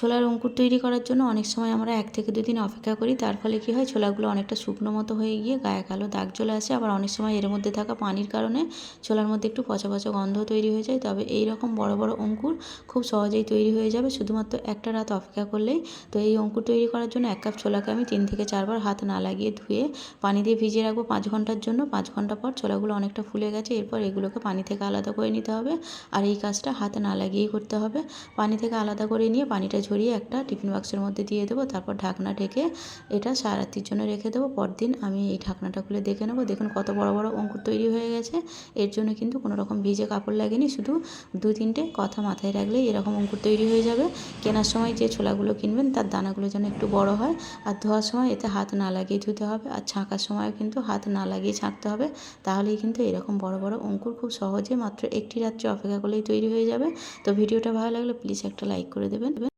ছোলার অঙ্কুর তৈরি করার জন্য অনেক সময় আমরা এক থেকে দুদিন অপেক্ষা করি। তার ফলে কী হয়? ছোলাগুলো অনেকটা শুকনো মতো হয়ে গিয়ে গায়ে কালো দাগ চলে আসে। আবার অনেক সময় এর মধ্যে থাকা পানির কারণে ছোলার মধ্যে একটু পচা পচা গন্ধ তৈরি হয়ে যায়। তবে এই রকম বড় বড় অঙ্কুর খুব সহজেই তৈরি হয়ে যাবে। শুধুমাত্র একটা রাত অপেক্ষা করলেই। তো এই অঙ্কুর তৈরি করার জন্য এক কাপ ছোলাকে আমি তিন থেকে চারবার হাত না লাগিয়ে ধুয়ে পানি দিয়ে ভিজিয়ে রাখব পাঁচ ঘণ্টার জন্য। পাঁচ ঘণ্টা পর ছোলাগুলো অনেকটা ফুলে গেছে। এরপর এগুলোকে পানি থেকে আলাদা করে নিতে হবে। আর এই কাজটা হাতে না লাগিয়েই করতে হবে। পানি থেকে আলাদা করে নিয়ে পানিটা ঝরিয়ে একটা টিফিন বাক্সের মধ্যে দিয়ে দেবো, তারপর ঢাকনা ঢেকে এটা সারাতির জন্য রেখে দেবো। পরদিন আমি এই ঢাকনাটা খুলে দেখে নেব। দেখুন কত বড় বড় অঙ্কুর তৈরি হয়ে গেছে। এর জন্য কিন্তু কোনো রকম ভিজে কাপড় লাগেনি, শুধু দু তিনটে কথা মাথায় রাখলেই এরকম অঙ্কুর তৈরি হয়ে যাবে। কেনার সময় যে ছোলাগুলো কিনবেন, তার দানাগুলো যেন একটু বড় হয়। আর ধোয়ার সময় এতে হাত না লাগিয়ে ধুতে হবে। আর ছাঁকার সময় কিন্তু হাত না লাগিয়ে ছাঁকতে হবে। তাহলেই কিন্তু এরকম বড় বড় অঙ্কুর খুব সহজে মাত্র একটি রাত্রে অপেক্ষা করলেই তৈরি হয়ে যাবে। তো ভিডিওটা ভালো লাগলে প্লিজ একটা লাইক করে দেবেন।